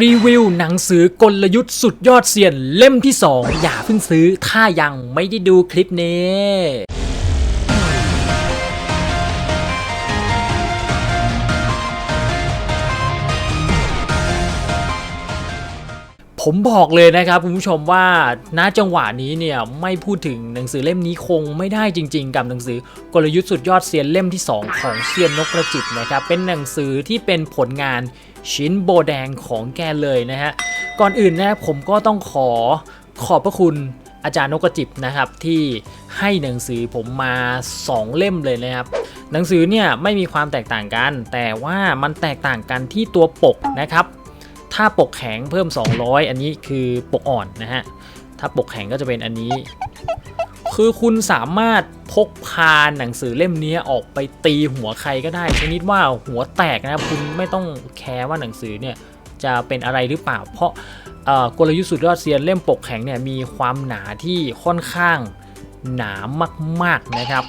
รีวิวหนังสือกลยุทธ์สุดยอดเซียนเล่มที่ 2 อย่าเพิ่งซื้อถ้ายังไม่ได้ดูคลิปนี้ ผมบอกเลยนะครับคุณผู้ชมว่าณจังหวะนี้เนี่ยไม่พูดถึงหนังสือเล่มนี้คงไม่ได้จริง ๆ กับหนังสือกลยุทธ์สุดยอดเซียนเล่มที่ 2 ของเซียนนกกระจิบนะครับเป็นหนังสือที่เป็นผลงานชิ้นโบแดงของแกเลยนะฮะก่อนอื่นนะผมก็ต้องขอขอบพระคุณอาจารย์นกกระจิบนะครับที่ให้หนังสือผมมา 2 เล่มเลยนะครับหนังสือเนี่ยไม่มีความแตกต่างกัน แต่ว่ามันแตกต่างกันที่ตัวปกนะครับ ถ้าปกแข็งเพิ่ม 200 อันนี้คือปกอ่อนนะฮะ ถ้าปกแข็งก็จะเป็นอันนี้ คือคุณสามารถพกพาหนังสือเล่มนี้ออกไปตีหัวใครก็ได้ ชนิดว่าหัวแตกนะครับคุณไม่ต้องแคร์ว่าหนังสือเนี่ยจะเป็นอะไรหรือเปล่า เพราะกลยุทธ์สุดยอดเซียนเล่มปกแข็งเนี่ยมีความหนาที่ค่อนข้างหนามากๆนะครับ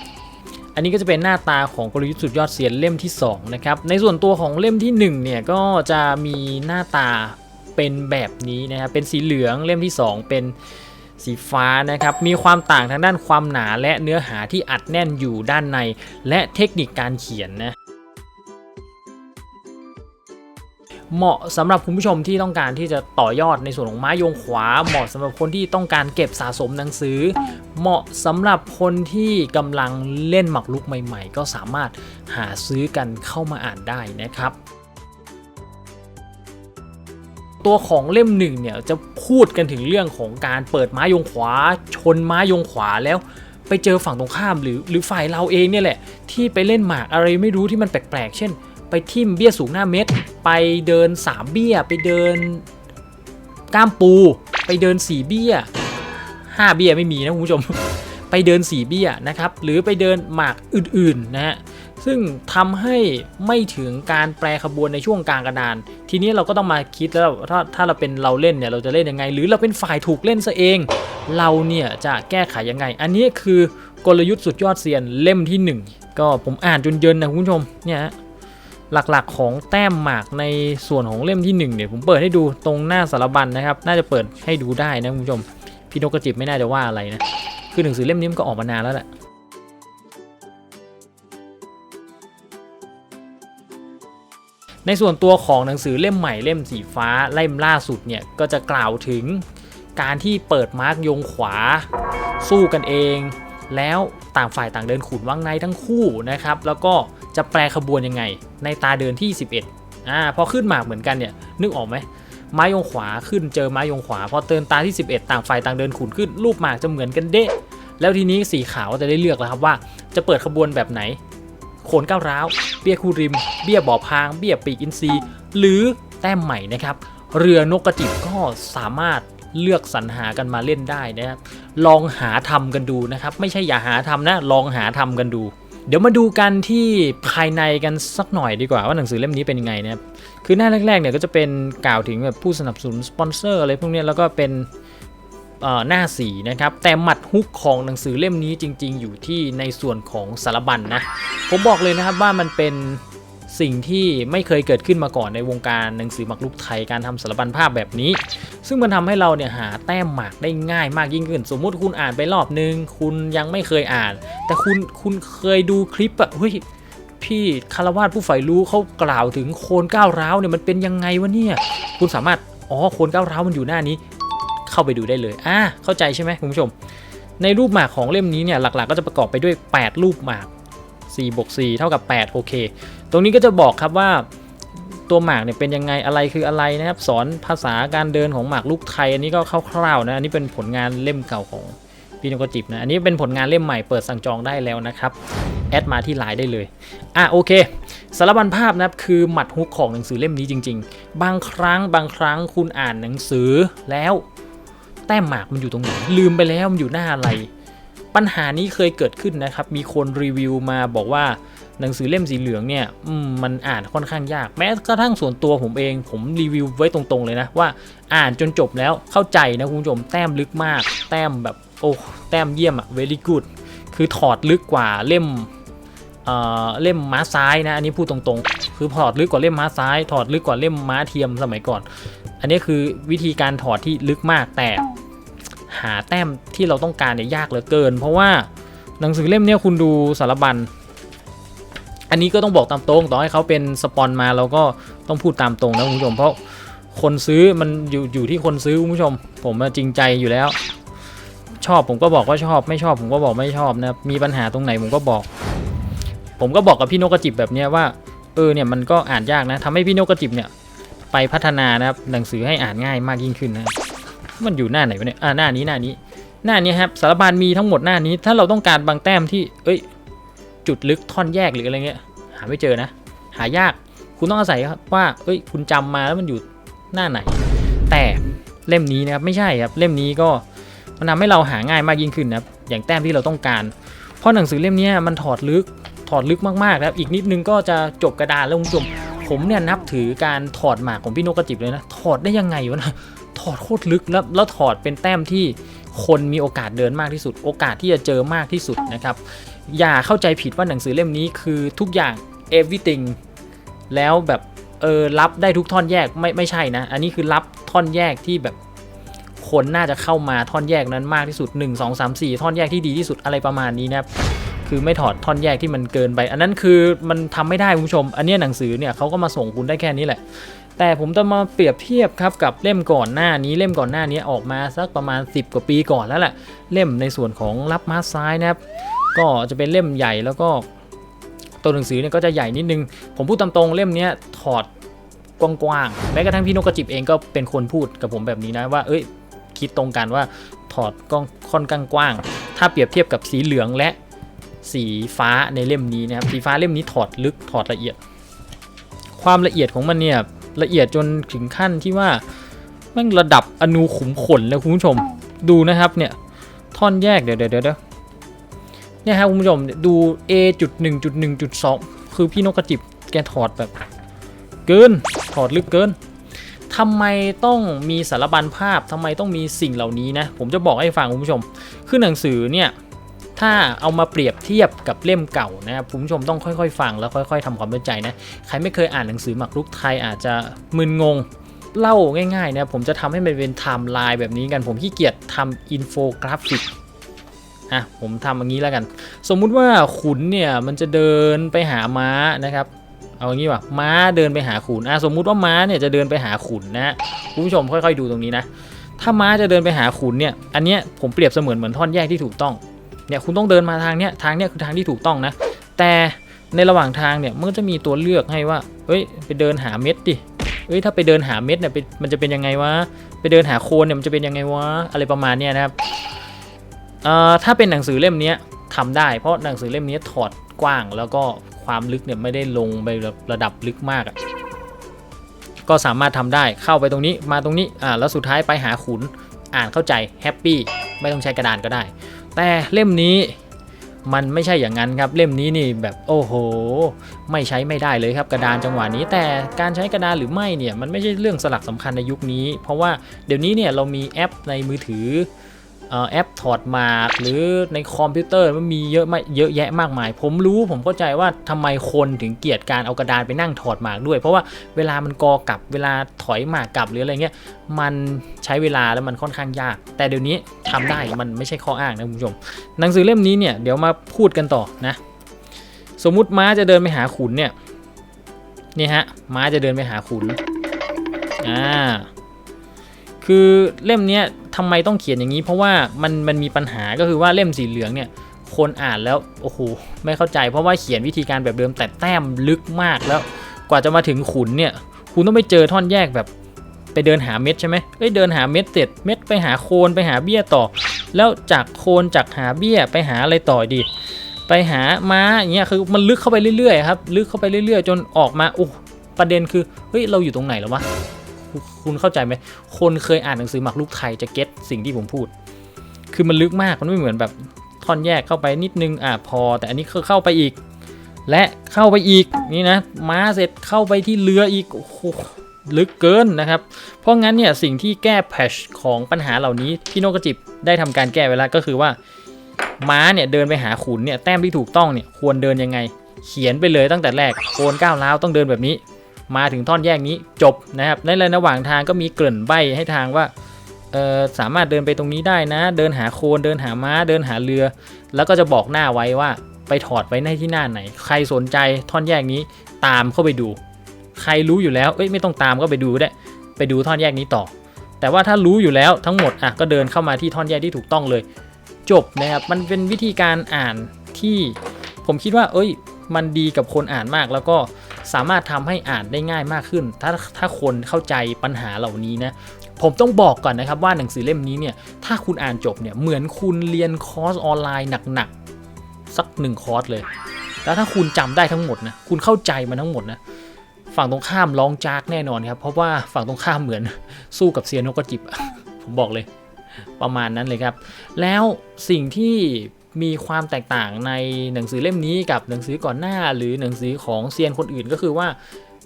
อันนี้ก็จะเป็นหน้าตาของกลยุทธ์สุดยอดเซียนเล่มที่2นะครับ ในส่วนตัวของเล่มที่1เนี่ยก็จะมีหน้าตาเป็นแบบนี้นะครับ เป็นสีเหลืองเล่มที่ 2 เป็นสีฟ้านะครับ มีความต่างทางด้านความหนาและเนื้อหาที่อัดแน่นอยู่ด้านใน และเทคนิคการเขียนนะ เหมาะสำหรับคุณผู้ชมที่ต้องการที่จะต่อยอดในส่วนของไม้ยงขวา เหมาะสำหรับคนที่ต้องการเก็บสะสมหนังสือ เหมาะสำหรับคนที่กำลังเล่นหมากรุกใหม่ ๆ ก็สามารถหาซื้อกันเข้ามาอ่านได้นะครับตัวของเล่มหนึ่งเนี่ยจะพูดกันถึงเรื่องของการเปิดไม้ยงขวา ชนไม้ยงขวาแล้วไปเจอฝั่งตรงข้ามหรือหรือฝ่ายเราเองเนี่ยแหละที่ไปเล่นหมากอะไรไม่รู้ที่มันแปลกๆ เช่น ไปทิ่มเบี้ยสูงหน้าเม็ด ไปเดิน 3 เบี้ย ไปเดินก้ามปู ไปเดิน 4 เบี้ย 5 เบี้ยไม่มีนะคุณผู้ชม ไปเดิน 4 เบี้ยนะครับ หรือไปเดินหมากอื่นๆนะฮะซึ่งทำให้ไม่ถึงการแปรขบวนในช่วงกลางกระดาน ทีนี้เราก็ต้องมาคิดแล้วถ้าถ้าเราเป็นเราเล่นเนี่ยเราจะเล่นยังไง หรือเราเป็นฝ่ายถูกเล่นซะเอง เราเนี่ยจะแก้ไขยังไง อันนี้คือกลยุทธ์สุดยอดเซียนเล่มที่หนึ่งก็ผมอ่านจนเยินนะคุณผู้ชมเนี่ยฮะ หลักๆ ของแต้มหมากในส่วนของเล่มที่1เนี่ยผมเปิดให้ดูตรงหน้าสารบัญนะครับ น่าจะเปิดให้ดูได้นะคุณผู้ชม พี่นกกระจิบไม่น่าจะว่าอะไรนะ คือหนังสือเล่มนี้มันก็ออกมานานแล้วแหละในส่วนตัวของหนังสือเล่มใหม่เล่มสีฟ้าเล่มล่าสุดเนี่ยก็จะกล่าวถึงการที่เปิดมาร์กยงขวา สู้กันเอง แล้วต่างฝ่ายต่างเดินขุนวังในทั้งคู่นะครับ แล้วก็ จะแปลขบวนยังไง ในตาเดินที่ 11อ่าพอขึ้นหมากเหมือนกันเนี่ยนึกออกไหมไม้ยงขวาขึ้นเจอไม้ยงขวา พอเตินตาที่ 11 ต่างฝ่ายต่างเดินขุนขึ้นรูปหมากจะเหมือนกันเด้ แล้วทีนี้สีขาวจะได้เลือกแล้วครับว่า จะเปิดขบวนแบบไหน โขนก้าวร้าว เบี้ยคูริม เบี้ยบ่อพาง เบี้ยปีกอินทรีหรือแต้มใหม่นะครับ เรือนกกระจิบก็สามารถเลือกสรรหากันมาเล่นได้นะครับ ลองหาทำกันดูนะครับ ไม่ใช่อย่าหาทำนะ ลองหาทำกันดู เดี๋ยวมาดูกันที่ภายในกันสักหน่อยดีกว่าว่าหนังสือเล่มนี้เป็นยังไงนะครับคือหน้าแรกๆเนี่ยก็จะเป็นกล่าวถึงแบบผู้สนับสนุนสปอนเซอร์อะไรพวกนี้แล้วก็เป็นหน้าสีนะครับ แต่หมัดฮุกของหนังสือเล่มนี้จริง ๆ อยู่ที่ในส่วนของสารบัญนนะผมบอกเลยนะครับว่ามันเป็นสิ่งที่ไม่เคยเกิดขึ้นมาก่อนในวงการหนังสือหมากรุกไทยการทำสารบัญภาพแบบนี้ ซึ่งมันทำให้เราเนี่ยหาแต้มหมากได้ง่ายมากยิ่งขึ้น สมมุติคุณอ่านไปรอบนึง คุณยังไม่เคยอ่าน แต่คุณคุณเคยดูคลิปอะเฮ้ยพี่คารวาสผู้ใฝ่รู้เขากล่าวถึงโคนก้าวร้าวเนี่ยมันเป็นยังไงวะเนี่ยคุณสามารถอ๋อโคนก้าวร้าวมันอยู่หน้านี้ เข้าไปดูได้เลยอ่าเข้าใจใช่ไหมคุณผู้ชม ในรูปหมากของเล่มนี้เนี่ยหลักๆ ก็จะประกอบไปด้วย 8 รูปหมาก4บวก4เท่ากับ8โอเค ตรงนี้ก็จะบอกครับว่า ตัวหมากเนี่ยเป็นยังไงอะไรคืออะไรนะครับ สอนภาษาการเดินของหมากลูกไทย อันนี้ก็คร่าวๆนะ อันนี้เป็นผลงานเล่มเก่าของพี่นกจิบนะ อันนี้เป็นผลงานเล่มใหม่เปิดสั่งจองได้แล้วนะครับ แอดมาที่ไลน์ได้เลย อะโอเค สารบัญภาพนะครับคือหมัดฮุกของหนังสือเล่มนี้จริง ๆ บางครั้งบางครั้งคุณอ่านหนังสือแล้ว แต้มหมากมันอยู่ตรงไหนลืมไปแล้วมันอยู่หน้าอะไร ปัญหานี้เคยเกิดขึ้นนะครับ มีคนรีวิวมาบอกว่า หนังสือเล่มสีเหลืองเนี่ยมันอ่านค่อนข้างยาก แม้กระทั่งส่วนตัวผมเอง ผมรีวิวไว้ตรงๆเลยนะว่าอ่านจนจบแล้วเข้าใจนะคุณผู้ชมแต้มลึกมาก แต้มแบบโอ้แต้มเยี่ยมอะ very good คือถอดลึกกว่าเล่มเอ่อเล่มม้าซ้ายนะอันนี้พูดตรงๆ คือถอดลึกกว่าเล่มม้าซ้าย ถอดลึกกว่าเล่มม้าเทียมสมัยก่อน อันนี้คือวิธีการถอดที่ลึกมากแต่หาแต้มที่เราต้องการเนี่ยยากเหลือเกิน เพราะว่าหนังสือเล่มเนี้ยคุณดูสารบัญ อันนี้ก็ต้องบอกตามตรง ต่อให้เขาเป็นสปอนมาเราก็ต้องพูดตามตรงนะคุณผู้ชม เพราะคนซื้อมันอยู่อยู่ที่คนซื้อคุณผู้ชม ผมจริงใจอยู่แล้ว ชอบผมก็บอกว่าชอบ ไม่ชอบผมก็บอกไม่ชอบนะมีปัญหาตรงไหนผมก็บอก ผมก็บอกกับพี่นกกระจิบแบบเนี้ยว่าเออเนี่ยมันก็อ่านยากนะทำให้พี่นกกระจิบเนี่ยไปพัฒนานะครับหนังสือให้อ่านง่ายมากยิ่งขึ้นนะมันอยู่หน้าไหนวะเนี่ยอ่าหน้านี้หน้านี้ หน้านี้ครับสารบานมีทั้งหมดหน้านี้ ถ้าเราต้องการบางแต้มที่เอ้ย จุดลึกท่อนแยกหรืออะไรเงี้ย หาไม่เจอนะ หายากคุณต้องอาศัยว่าเอ้ยคุณจำมาแล้วมันอยู่หน้าไหน แต่เล่มนี้นะครับไม่ใช่ครับเล่มนี้ก็มันทำให้เราหาง่ายมากยิ่งขึ้นนะครับอย่างแต้มที่เราต้องการ เพราะหนังสือเล่มนี้มันถอดลึกถอดลึกมากๆนะครับอีกนิดนึงก็จะจบกระดานแล้วคุณผู้ชมผมเนี่ยนับถือการถอดหมากของพี่นกกระจิบเลยนะ ถอดได้ยังไงวะนะถอดโคตรลึกแล้วแล้วถอดเป็นแต้มที่คนมีโอกาสเดินมากที่สุด โอกาสที่จะเจอมากที่สุดนะครับ อย่าเข้าใจผิดว่าหนังสือเล่มนี้คือทุกอย่าง everything แล้วแบบเออรับได้ทุกท่อนแยกไม่ไม่ใช่นะ อันนี้คือรับท่อนแยกที่แบบคนน่าจะเข้ามาท่อนแยกนั้นมากที่สุด 1 2 3 4 ท่อนแยกที่ดีที่สุดอะไรประมาณนี้นะครับคือไม่ถอดท่อนแยกที่มันเกินไป อันนั้นคือมันทำไม่ได้คุณผู้ชม อันนี้หนังสือเนี่ยเขาก็มาส่งคุณได้แค่นี้แหละ แต่ผมจะมาเปรียบเทียบครับกับเล่มก่อนหน้านี้เล่มก่อนหน้านี้ออกมาสักประมาณ 10 กว่าปีก่อนแล้วแหละเล่มในส่วนของรับมาซ้ายนะครับ ก็จะเป็นเล่มใหญ่แล้วก็ตัวหนังสือเนี่ยก็จะใหญ่นิดนึง ผมพูดตามตรงเล่มนี้ถอดกว้างๆแม้กระทั่งพี่นกกระจิบเองก็เป็นคนพูดกับผมแบบนี้นะว่า เอ้ยคิดตรงกันว่าถอดกล้องค่อนข้างกว้าง ถ้าเปรียบเทียบกับสีเหลืองและสีฟ้าในเล่มนี้นะครับสีฟ้าเล่มนี้ถอดลึกถอดละเอียด ความละเอียดของมันเนี่ยละเอียดจนถึงขั้นที่ว่าแม่งระดับอนูขุมขนเลยคุณผู้ชมดูนะครับเนี่ยท่อนแยกเดี๋ยวเดี๋ยวเดี๋ยว เนี่ยครับคุณผู้ชมดู A จุดหนึ่งจุดหนึ่งจุดสองคือพี่นกกระจิบแกถอดแบบ เกินถอดลึกเกินทำไมต้องมีสารบัญภาพทำไมต้องมีสิ่งเหล่านี้นะ ผมจะบอกให้ฟังคุณผู้ชม คือหนังสือเนี่ย ถ้าเอามาเปรียบเทียบกับเล่มเก่านะครับคุณผู้ชมต้องค่อยๆ ฟังแล้วค่อย ๆทำความเข้าใจนะ ใครไม่เคยอ่านหนังสือหมากรุกไทยอาจจะมึนงงเล่าง่ายๆนะผมจะทำให้มันเป็นไทม์ไลน์แบบนี้กันผมขี้เกียจทำอินโฟกราฟิก อะผมทำอย่างนี้แล้วกัน สมมุติว่าขุนเนี่ยมันจะเดินไปหาม้านะครับ เอาอย่างนี้ว่ะม้าเดินไปหาขุนอะสมมุติว่าม้าเนี่ยจะเดินไปหาขุนนะคุณผู้ชมค่อยๆดูตรงนี้นะถ้าม้าจะเดินไปหาขุนเนี่ยอันเนี้ยผมเปรียบเสมือนเหมือนท่อนแยกที่ถูกต้องเนี่ยคุณต้องเดินมาทางเนี้ยทางเนี้ยคือทางที่ถูกต้องนะ แต่ในระหว่างทางเนี่ยมันก็จะมีตัวเลือกให้ว่าเอ้ยไปเดินหาเม็ดดิเอ้ยถ้าไปเดินหาเม็ดเนี่ยมันจะเป็นยังไงวะไปเดินหาโคนเนี่ยมันจะเป็นยังไงวะอะไรประมาณเนี้ยนะครับ เอ่อถ้าเป็นหนังสือเล่มนี้ทำได้เพราะหนังสือเล่มนี้ถอดกว้างแล้วก็ความลึกเนี่ยไม่ได้ลงไประดับลึกมากอะก็สามารถทำได้เข้าไปตรงนี้มาตรงนี้อ่าแล้วสุดท้ายไปหาขุนอ่านเข้าใจแฮปปี้ไม่ต้องใช้กระดานก็ได้ แต่เล่มนี้มันไม่ใช่อย่างนั้นครับเล่มนี้นี่แบบโอ้โห ไม่ใช้ไม่ได้เลยครับกระดานจังหวะนี้ แต่การใช้กระดานหรือไม่เนี่ยมันไม่ใช่เรื่องสลักสำคัญในยุคนี้ เพราะว่าเดี๋ยวนี้เนี่ยเรามีแอปในมือถือ แอปถอดหมากหรือในคอมพิวเตอร์มันมีเยอะมากเยอะแยะมากมาย ผมรู้ผมเข้าใจว่าทำไมคนถึงเกลียดการเอากระดานไปนั่งถอดหมากด้วย เพราะว่าเวลามันกอกลับเวลาถอยหมากกลับหรืออะไรเงี้ยมันใช้เวลาแล้วมันค่อนข้างยาก แต่เดี๋ยวนี้ทำได้มันไม่ใช่ข้ออ้างนะคุณผู้ชมหนังสือเล่มนี้เนี่ยเดี๋ยวมาพูดกันต่อนะสมมุติม้าจะเดินไปหาขุนเนี่ยนี่ฮะม้าจะเดินไปหาขุนอ่า คือเล่มนี้ทำไมต้องเขียนอย่างนี้ เพราะว่ามันมันมีปัญหาก็คือว่าเล่มสีเหลืองเนี่ยคนอ่านแล้วโอ้โหไม่เข้าใจ เพราะว่าเขียนวิธีการแบบเดิมแต่แต้มลึกมากแล้ว กว่าจะมาถึงขุนเนี่ย คุณต้องไปเจอท่อนแยกแบบไปเดินหาเม็ดใช่ไหมเอ้ยเดินหาเม็ดเสร็จเม็ดไปหาโคนไปหาเบี้ยต่อ แล้วจากโคนจากหาเบี้ยไปหาอะไรต่อดี ไปหาม้าอย่างเงี้ยคือมันลึกเข้าไปเรื่อยๆครับลึกเข้าไปเรื่อยๆ จนออกมาโอ้ประเด็นคือเฮ้ยเราอยู่ตรงไหนแล้ววะ คุณเข้าใจไหมคนเคยอ่านหนังสือหมากรุกไทยจะเก็ตสิ่งที่ผมพูด คือมันลึกมากมันไม่เหมือนแบบท่อนแยกเข้าไปนิดนึงอะพอ แต่อันนี้คือเข้าไปอีก และเข้าไปอีกนี่นะม้าเสร็จเข้าไปที่เรืออีกโอ้โหลึกเกินนะครับ เพราะงั้นเนี่ยสิ่งที่แก้แพชของปัญหาเหล่านี้พี่โนกกระจิบได้ทำการแก้ไว้แล้วก็คือว่า ม้าเนี่ยเดินไปหาขุนเนี่ยแต้มที่ถูกต้องเนี่ยควรเดินยังไง เขียนไปเลยตั้งแต่แรกโคนก้าวร้าต้องเดินแบบนี้ มาถึงท่อนแยกนี้จบนะครับในระหว่างทางก็มีเกริ่นใบให้ทางว่าสามารถเดินไปตรงนี้ได้นะ เดินหาโคนเดินหาม้าเดินหาเรือ แล้วก็จะบอกหน้าไว้ว่าไปถอดไว้ในที่หน้าไหน ใครสนใจท่อนแยกนี้ตามเข้าไปดู ใครรู้อยู่แล้วเอ้ยไม่ต้องตามก็ไปดูได้ ไปดูท่อนแยกนี้ต่อ แต่ว่าถ้ารู้อยู่แล้วทั้งหมดอะก็เดินเข้ามาที่ท่อนแยกที่ถูกต้องเลย จบนะครับมันเป็นวิธีการอ่านที่ผมคิดว่า เอ้ย มันดีกับคนอ่านมากแล้วก็ สามารถทำให้อ่านได้ง่ายมากขึ้น ถ้าถ้าคนเข้าใจปัญหาเหล่านี้นะผมต้องบอกก่อนนะครับว่าหนังสือเล่มนี้เนี่ยถ้าคุณอ่านจบเนี่ยเหมือนคุณเรียนคอร์สออนไลน์หนักๆสักหนึ่งคอร์สเลย แล้วถ้าคุณจำได้ทั้งหมดนะคุณเข้าใจมันทั้งหมดนะฝั่งตรงข้ามร้องจากแน่นอนครับ เพราะว่าฝั่งตรงข้ามเหมือนสู้กับเซียนนกกระจิบผมบอกเลยประมาณนั้นเลยครับ แล้วสิ่งที่ มีความแตกต่างในหนังสือเล่มนี้กับหนังสือก่อนหน้า หรือหนังสือของเซียนคนอื่นก็คือว่า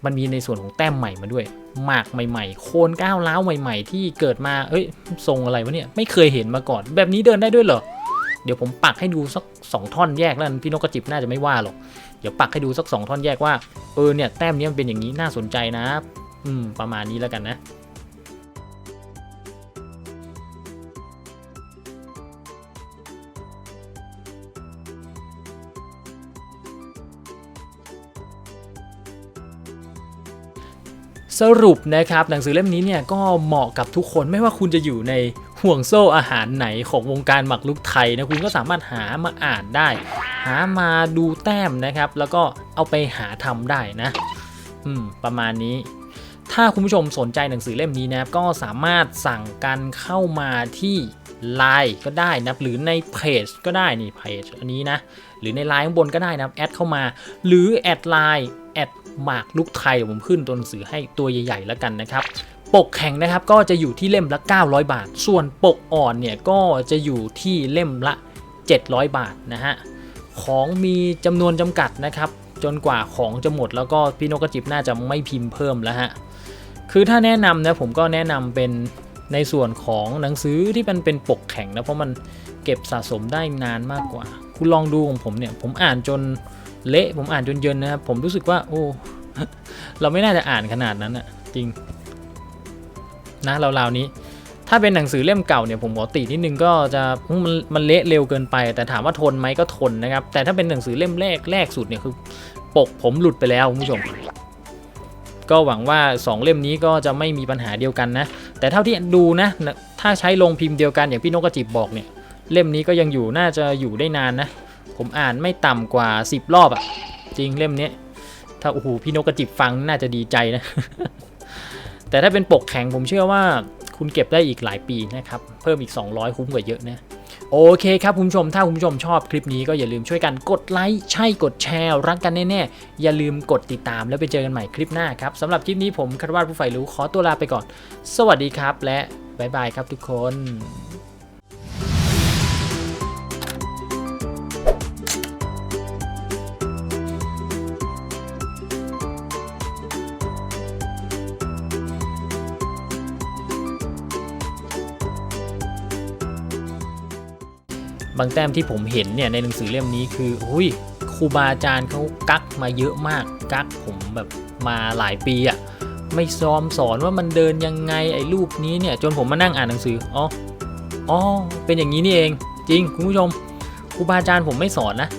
มันมีในส่วนของแต้มใหม่มาด้วย หมากใหม่ๆ โคนก้าวล้าวใหม่ๆ ที่เกิดมา เอ้ย ทรงอะไรวะเนี่ย ไม่เคยเห็นมาก่อน แบบนี้เดินได้ด้วยเหรอ เดี๋ยวผมปักให้ดูสักสองท่อนแยกแล้วกันพี่นกกระจิบน่าจะไม่ว่าหรอก เดี๋ยวปักให้ดูสักสองท่อนแยกว่า เออเนี่ยแต้มนี้มันเป็นอย่างนี้น่าสนใจนะ อืม ประมาณนี้แล้วกันนะ สรุปนะครับหนังสือเล่มนี้เนี่ยก็เหมาะกับทุกคนไม่ว่าคุณจะอยู่ในห่วงโซ่อาหารไหนของวงการหมักลุกไทยนะคุณก็สามารถหามาอ่านได้ หามาดูแต้มนะครับ แล้วก็เอาไปหาทำได้นะอืมประมาณนี้ ถ้าคุณผู้ชมสนใจหนังสือเล่มนี้นะครับก็สามารถสั่งกันเข้ามาที่ Line ก็ได้นับหรือในเพจก็ได้นี่เพจอันนี้นะหรือในไลน์ข้างบนก็ได้นับแอดเข้ามา หรือแอดไลน์ แอดหมากลุกไทยผมขึ้นตัวหนังสือให้ตัวใหญ่ๆแล้วกันนะครับ ปกแข็งนะครับก็จะอยู่ที่เล่มละ 900 บาท ส่วนปกอ่อนเนี่ยก็จะอยู่ที่เล่มละ 700 บาทนะฮะของมีจำนวนจำกัดนะครับจนกว่าของจะหมดแล้วก็พี่นกกระจิบน่าจะไม่พิมพ์เพิ่มแล้วฮะคือถ้าแนะนำนะผมก็แนะนำเป็นในส่วนของหนังสือที่มันเป็นปกแข็งนะเพราะมันเก็บสะสมได้นานมากกว่า คุณลองดูของผมเนี่ยผมอ่านจน เละผมอ่านจนเยินนะครับ ผมรู้สึกว่า โอ้ เราไม่น่าจะอ่านขนาดนั้นอะจริง นะราวๆนี้ ถ้าเป็นหนังสือเล่มเก่าเนี่ยผมขอตินิดนึงก็จะมันมันเละเร็วเกินไป แต่ถามว่าทนไหมก็ทนนะครับ แต่ถ้าเป็นหนังสือเล่มแรกแรกสุดเนี่ยคือ ปกผมหลุดไปแล้วคุณผู้ชมก็หวังว่า 2 เล่มนี้ก็จะไม่มีปัญหาเดียวกันนะ แต่เท่าที่ดูนะ ถ้าใช้ลงพิมพ์เดียวกันอย่างพี่นกกระจิบบอกเนี่ย เล่มนี้ก็ยังอยู่น่าจะอยู่ได้นานนะ ผมอ่านไม่ต่ำกว่า 10 รอบอะจริงเล่มนี้ถ้าโอ้โหพี่นกกระจิบฟังน่าจะดีใจนะ แต่ถ้าเป็นปกแข็งผมเชื่อว่าคุณเก็บได้อีกหลายปีนะครับ เพิ่มอีก 200 คุ้มกว่าเยอะนะโอเคครับคุณผู้ชม ถ้าคุณผู้ชมชอบคลิปนี้ก็อย่าลืมช่วยกันกดไลค์ใช่กดแชร์ รักกันแน่ๆ อย่าลืมกดติดตามแล้วไปเจอกันใหม่คลิปหน้าครับสำหรับคลิปนี้ผมคารวาสผู้ใฝ่รู้ขอตัวลาไปก่อน สวัสดีครับ และบ๊ายบายครับทุกคน บางแต้มที่ผมเห็นเนี่ยในหนังสือเล่มนี้คืออุ้ยครูบาอาจารย์เขากักมาเยอะมาก กักผมแบบมาหลายปีอะ่ะไม่ซ้อมสอนว่ามันเดินยังไงไอ้รูปนี้เนี่ยจนผมมานั่งอ่านหนังสืออ๋ออ๋อเป็นอย่างนี้นี่เอง จริงคุณผู้ชมครูบาอาจารย์ผมไม่สอนนะ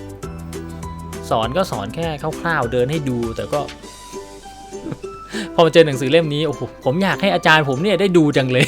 สอนก็สอนแค่คร่าวๆเดินให้ดูแต่ก็ พอมาเจอหนังสือเล่มนี้โอ้โหผมอยากให้อาจารย์ผมเนี่ยได้ดูจังเลย